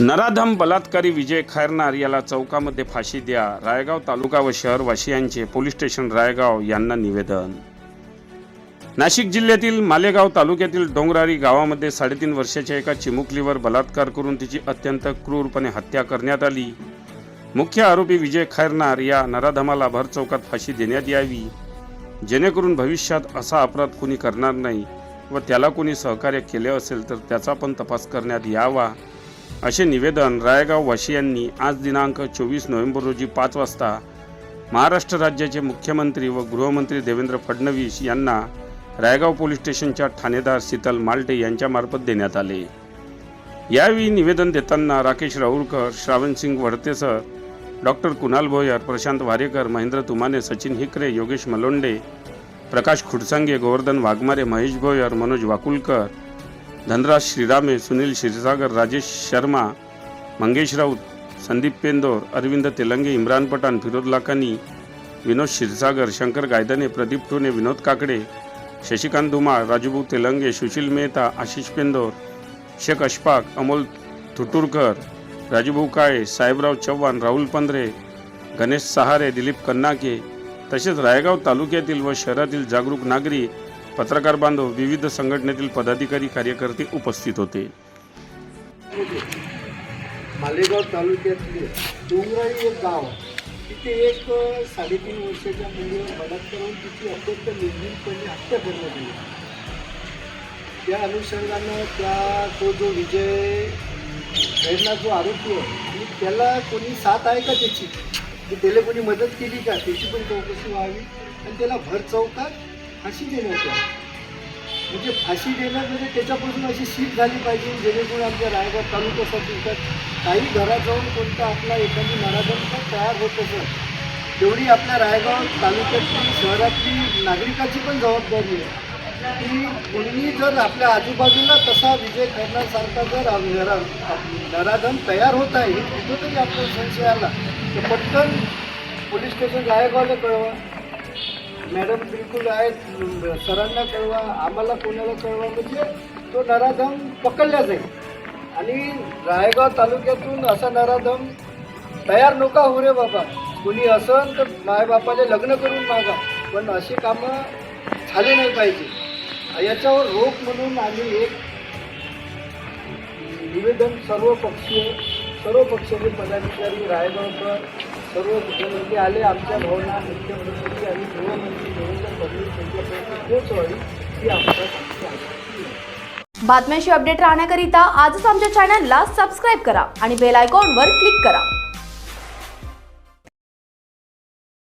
नराधम बलात्कारी विजय खैरनार याला चौकामध्ये फाशी द्या. रायगाव तालुका व शहरवासियांचे पोलीस स्टेशन रायगाव यांना निवेदन. नाशिक जिल्ह्यातील मालेगाव तालुक्यातील डोंगरारी गावामध्ये साडेतीन वर्षाच्या एका चिमुकलीवर बलात्कार करून तिची अत्यंत क्रूरपणे हत्या करण्यात आली. मुख्य आरोपी विजय खैरनार या नराधमाला भर चौकात फाशी देण्यात यावी. जेणेकरून भविष्यात असा अपराध कोणी करणार नाही व त्याला कोणी सहकार्य केले असेल तर त्याचा पण तपास करण्यात यावा. असे निवेदन रायगाव वाशी यांनी आज दिनांक चोवीस नोव्हेंबर रोजी पाच वाजता महाराष्ट्र राज्याचे मुख्यमंत्री व गृहमंत्री देवेंद्र फडणवीस यांना रायगाव पोलीस स्टेशनच्या ठाणेदार शीतल मालटे यांच्यामार्फत देण्यात आले. यावेळी निवेदन देताना राकेश राऊळकर श्रावणसिंग वडतेसर डॉक्टर कुणाल भोयर प्रशांत वारेकर महेंद्र तुमाने सचिन हिकरे योगेश मलोंडे प्रकाश खुडसांगे गोवर्धन वाघमारे महेश भोयर मनोज वाकुलकर धनराज श्रीरामे सुनील क्षीरसागर राजेश शर्मा मंगेश राऊत संदीप पेंदोर अरविंद तेलंगे इम्रान पठाण फिरोद लाखानी विनोद क्षीरसागर शंकर गायदने प्रदीप टोने विनोद काकडे शशिकांत धुमाळ राजूभाऊ तेलंगे सुशील मेहता आशिष पेंदोर शेख अशफाक अमोल थुटुरकर राजूभाऊ काळे साहेबराव चव्हाण राहुल पंधरे गणेश सहारे दिलीप कन्नाके तसेच रायगाव तालुक्यातील व शहरातील जागरूक नागरिक पत्रकार बांधव विविध संघटनेतील पदाधिकारी कार्यकर्ते उपस्थित होते. मालेगाव तालुक्यातले डोंगराळी एक गाव आहे. तिथे एक साडेतीन वर्षाच्या मुलीवर मदत करून तिची अत्यंत निर्भीडपणे हत्या करण्यात आली. त्या अनुषंगानं त्या तो जो विजय प्रेरणा जो आरोपी आहे आणि त्याला कोणी साथ आहे का त्याची? की त्याला कोणी मदत केली का? त्याची पण चौकशी व्हावी. आणि त्याला भर चौकात फाशी देण्यात यावी म्हणजे फाशी देण्यात म्हणजे त्याच्यापासून अशी शीट झाली पाहिजे जेणेकरून आमच्या रायगड तालुक्यासाठी तर काही घरात जाऊन कोणता आपला एखादी नराधम तयार होत असेल तेवढी आपल्या रायगाव तालुक्यातली शहरातली नागरिकाची पण जबाबदारी आहे. की कोणी जर आपल्या आजूबाजूला तसा विजय करण्यासारखा जर नरा नराधन तयार होत आहे कुठंतरी आपल्याला संशय आला तर पटकन पोलीस स्टेशन रायगावला कळवा. मॅडम बिलकुल आहेत सरांना कळवा आम्हाला कोणाला कळवा म्हणजे तो नराधम पकडला जाईल. आणि रायगाव तालुक्यातून असा नराधम तयार नका हो रे बाबा. कोणी असं तर मायबापाले लग्न करून मागा. पण अशी कामं झाली नाही पाहिजे. याच्यावर रोख म्हणून आम्ही एक निवेदन सर्व पक्षीय सर्व पक्षाचे पदाधिकारी रायगावकर सर्व मुख्यमंत्री आले आमच्या भावना मुख्यमंत्री आणि गृहमंत्री देवेंद्र फडणवीस यांच्यापर्यंत पोहोचवावी ही आमच्या बातम्यांशी अपडेट राहण्याकरिता आजच आमच्या चॅनलला सबस्क्राईब करा आणि बेल आयकॉनवर क्लिक करा.